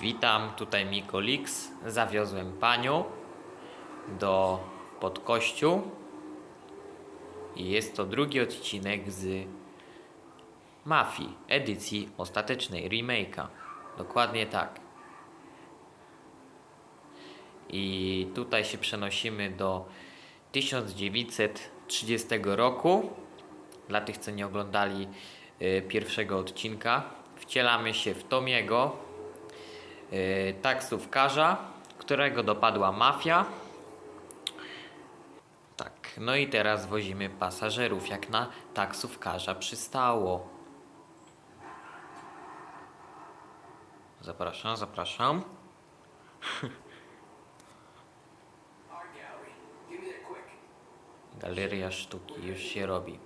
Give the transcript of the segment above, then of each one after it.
Witam, tutaj Mikolix. Zawiozłem panią do podkościu. I jest to drugi odcinek z Mafii, edycji ostatecznej, remake'a. Dokładnie tak. I tutaj się przenosimy do 1930 roku. Dla tych, co nie oglądali y, pierwszego odcinka, wcielamy się w Tomiego, y, taksówkarza, którego dopadła mafia. Tak, no i teraz wozimy pasażerów, jak na taksówkarza przystało. Zapraszam, zapraszam. Galeria sztuki już się robi.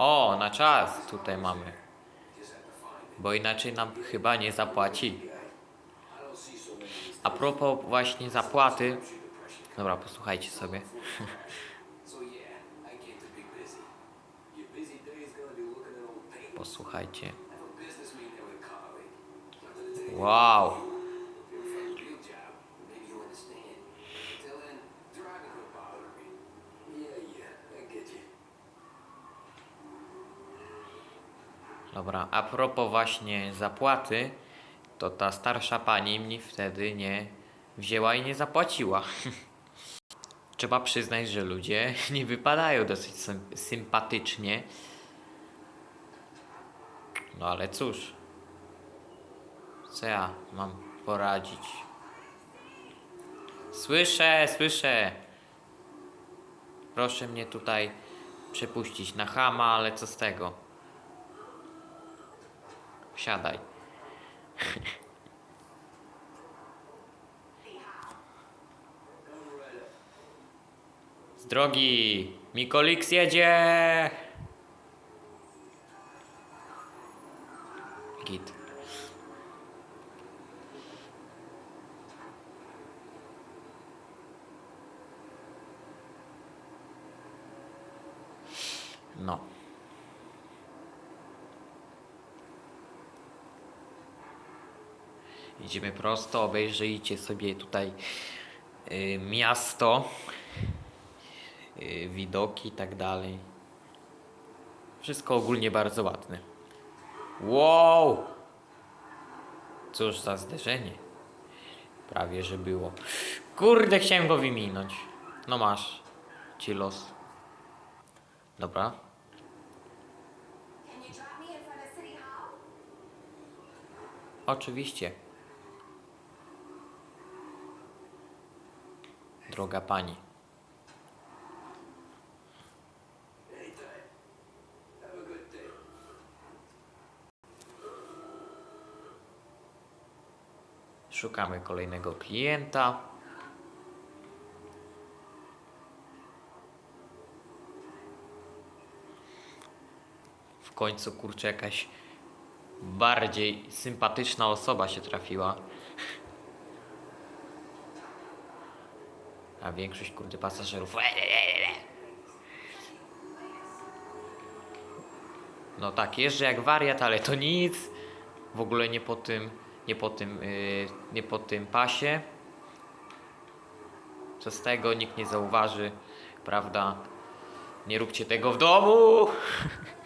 O, na czas tutaj mamy. Bo inaczej nam chyba nie zapłaci. A propos właśnie zapłaty. Dobra, posłuchajcie sobie. So yeah, Dobra, a propos właśnie zapłaty, to ta starsza pani mi wtedy nie wzięła i nie zapłaciła. Trzeba przyznać, że ludzie nie wypadają dosyć sym- sympatycznie. No ale cóż, co ja mam poradzić? Słyszę, słyszę. Proszę mnie tutaj przepuścić na chama, ale co z tego? Wsiadaj. Z drogi! Mikolix jedzie! Git. No. Idziemy prosto, obejrzyjcie sobie tutaj y, miasto, y, widoki i tak dalej. Wszystko ogólnie bardzo ładne. Wow! Cóż za zderzenie. Prawie, że było. Kurde, chciałem go wyminąć. No masz. Ci los. Dobra. Can Droga pani. Szukamy kolejnego klienta. W końcu kurczę jakaś bardziej sympatyczna osoba się trafiła. A większość kurde pasażerów. No tak, jeżdżę jak wariat, ale to nic. W ogóle nie po tym, nie po tym, yy, nie po tym pasie. Co z tego nikt nie zauważy, prawda? Nie róbcie tego w domu!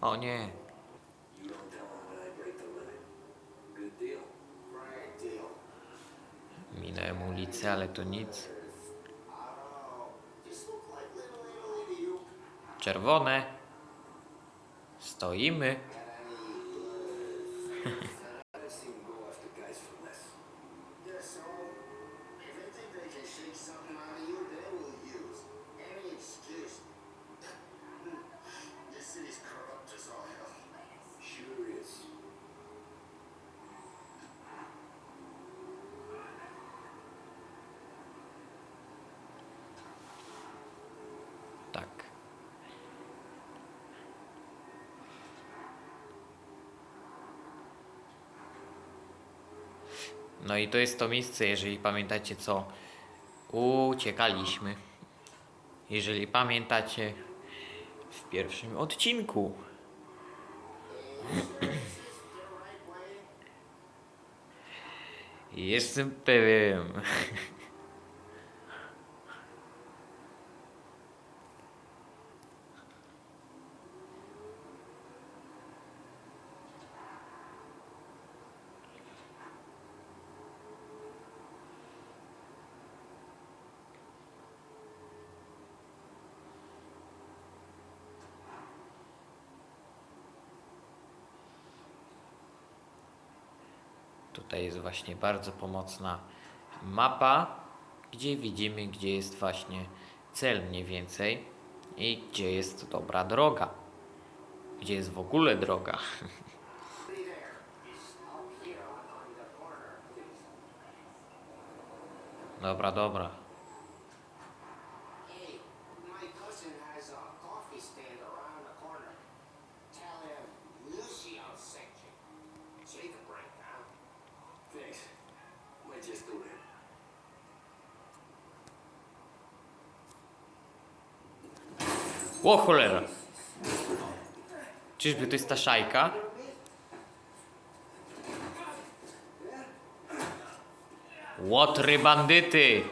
O nie. Minąłem ulicę, ale to nic. Czerwone. Stoimy. No i to jest to miejsce, jeżeli pamiętacie co uciekaliśmy. Jeżeli pamiętacie w pierwszym odcinku. Jestem pewien. Jest właśnie bardzo pomocna mapa, gdzie widzimy, gdzie jest właśnie cel mniej więcej i gdzie jest dobra droga. Gdzie jest w ogóle droga. Be there. O cholera! Czyżby to jest ta szajka? Łotry bandyty!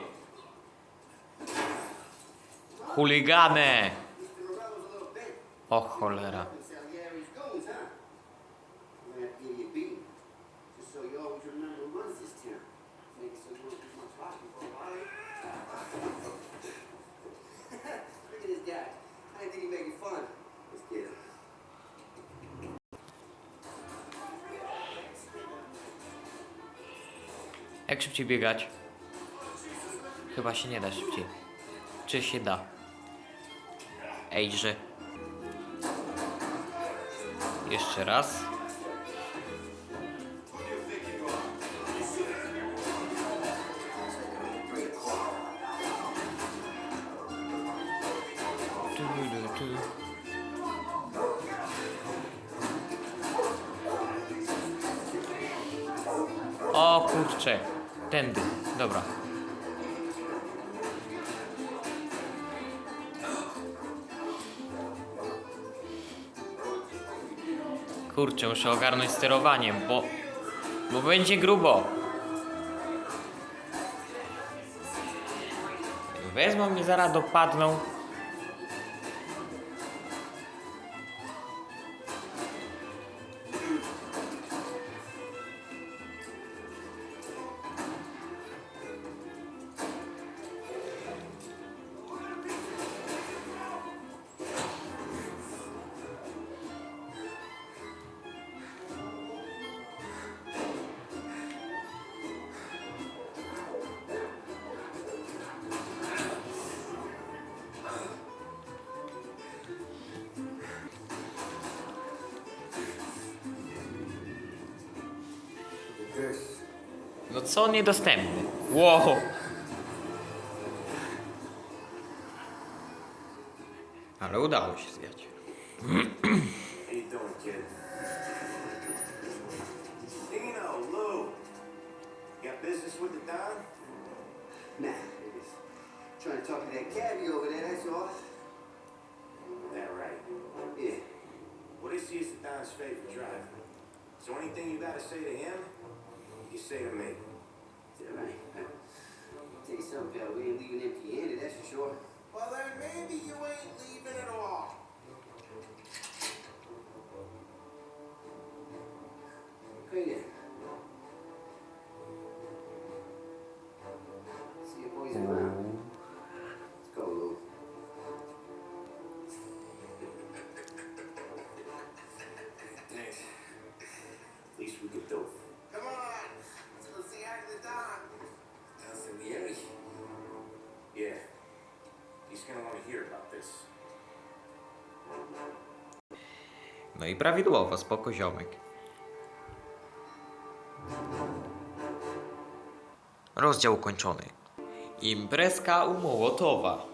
Chuligane! O cholera. Jak szybciej biegać? Chyba się nie da szybciej. Czy się da? Ejże. Jeszcze raz. Tu, tu, tu. O kurcze, tędy, dobra. Kurczę, muszę ogarnąć sterowaniem, bo, bo będzie grubo. Wezmą mnie zaraz dopadną. Co niedostępny? Wow. Ale udało się zwiać. You doing, kid? Dino, Lou. You got business with the Don? Nah, I was trying to talk to that cabbie over there, that's all. That right. Yeah. What is he is the Don's favorite driver? So anything you gotta say to him, you say to me. Is that right? Tell you something, pal, we ain't leaving empty-handed, that's for sure. Well, then maybe you ain't leaving at all. Okay then. No i prawidłowo, spoko ziomek. Rozdział ukończony. Imprezka u Mołotowa.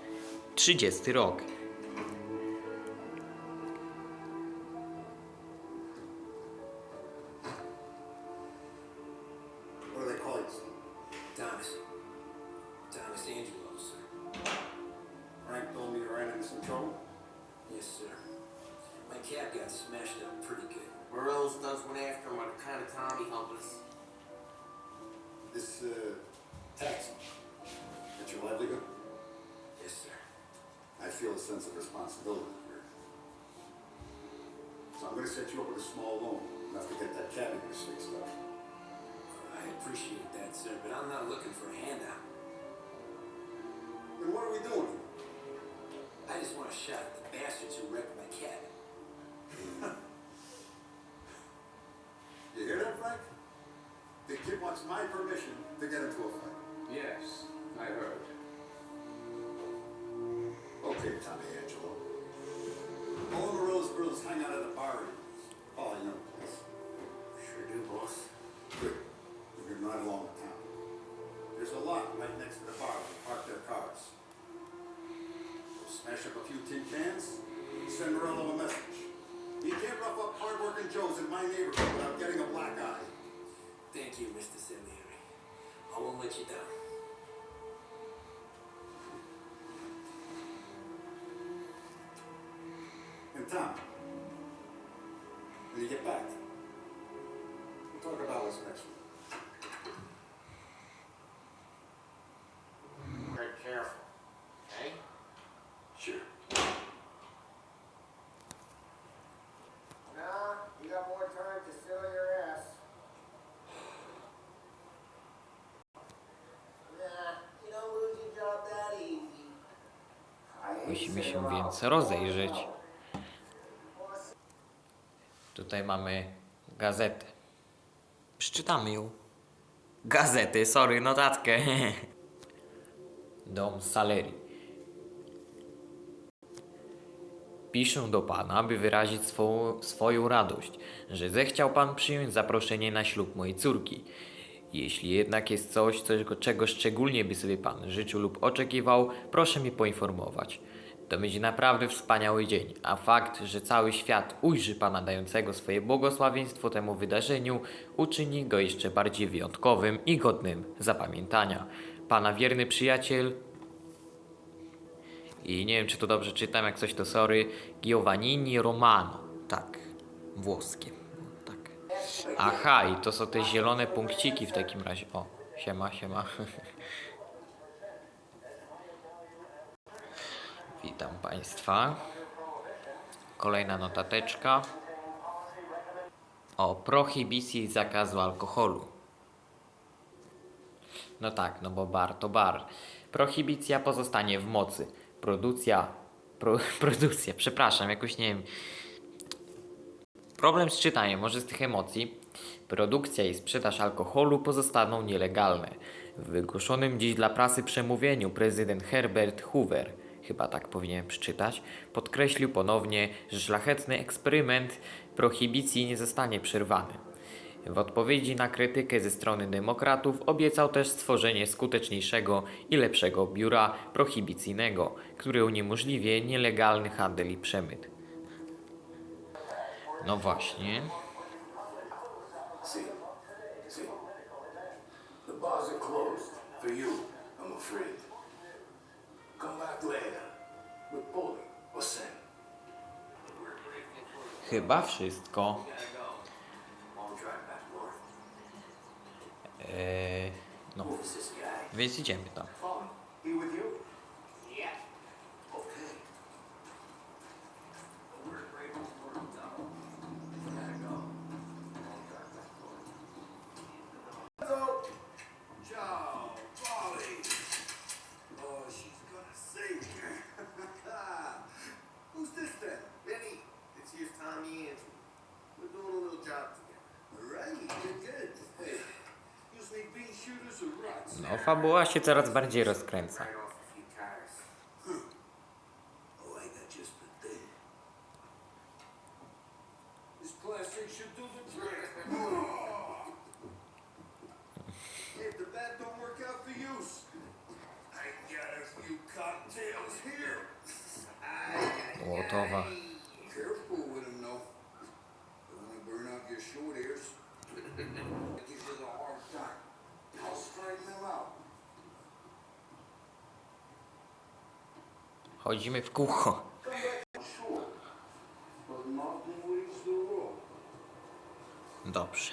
30 rok. Got up pretty good. Morello's does went after him on account of Tommy us. This, uh, taxi. That's your livelihood? Yes, sir. I feel a sense of responsibility here. So I'm gonna set you up with a small loan, enough to get that cab of yours fixed up. I appreciate that, sir, but I'm not looking for a handout. Then what are we doing? I just want a shot at the bastards who wrecked my cab. You hear that, Frank? The kid wants my permission to get into a fight. Yes, I heard. Okay, Tommy Angelo. All the Rose girls hang out at the bar. Oh, you know Joes in my neighborhood without getting a black eye. Thank you, Mr. Salieri. I won't let you down. And Tom, when you get back, we'll talk about what's next week. Musimy się więc rozejrzeć. Tutaj mamy gazetę. Przeczytamy ją. Gazety, sorry, notatkę. Dom Salerii. Piszę do pana, by wyrazić swą, swoją radość, że zechciał pan przyjąć zaproszenie na ślub mojej córki. Jeśli jednak jest coś, czego, szczególnie by sobie pan życzył lub oczekiwał, proszę mnie poinformować. To będzie naprawdę wspaniały dzień, a fakt, że cały świat ujrzy pana dającego swoje błogosławieństwo temu wydarzeniu, uczyni go jeszcze bardziej wyjątkowym i godnym zapamiętania. Pana wierny przyjaciel i nie wiem, czy to dobrze czytam, jak coś to sorry. Giovannini Romano. Tak, włoskie. Aha, i to są te zielone punkciki w takim razie. O, siema, siema. Witam Państwa. Kolejna notateczka. O prohibicji zakazu alkoholu. No tak, no bo bar to bar. Prohibicja pozostanie w mocy. Produkcja. Pro, produkcja, przepraszam, jakoś nie wiem. Problem z czytaniem, może z tych emocji. Produkcja i sprzedaż alkoholu pozostaną nielegalne. W wygłoszonym dziś dla prasy przemówieniu prezydent Herbert Hoover, chyba tak powinienem przeczytać, podkreślił ponownie, że szlachetny eksperyment prohibicji nie zostanie przerwany. W odpowiedzi na krytykę ze strony demokratów obiecał też stworzenie skuteczniejszego i lepszego biura prohibicyjnego, które uniemożliwi nielegalny handel i przemyt. No właśnie. Chyba wszystko. Eee, no, więc idziemy tam. No, fabuła się coraz bardziej rozkręca. Chodzimy w kółko. Dobrze.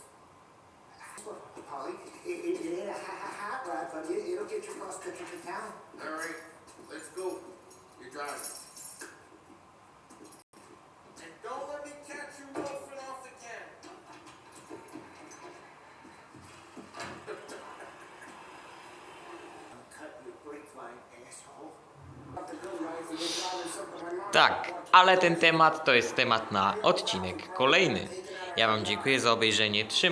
Polly, it, it, it ain't a hot rod, but it, it'll get you across country to town. All right, let's go. You're driving. And don't let me catch you wolfing off again. I'm cutting your brake line, asshole. Up the bill rise and you're driving something my mom- Tak, ale ten temat to jest temat na odcinek kolejny. Ja Wam dziękuję za obejrzenie. Trzymaj.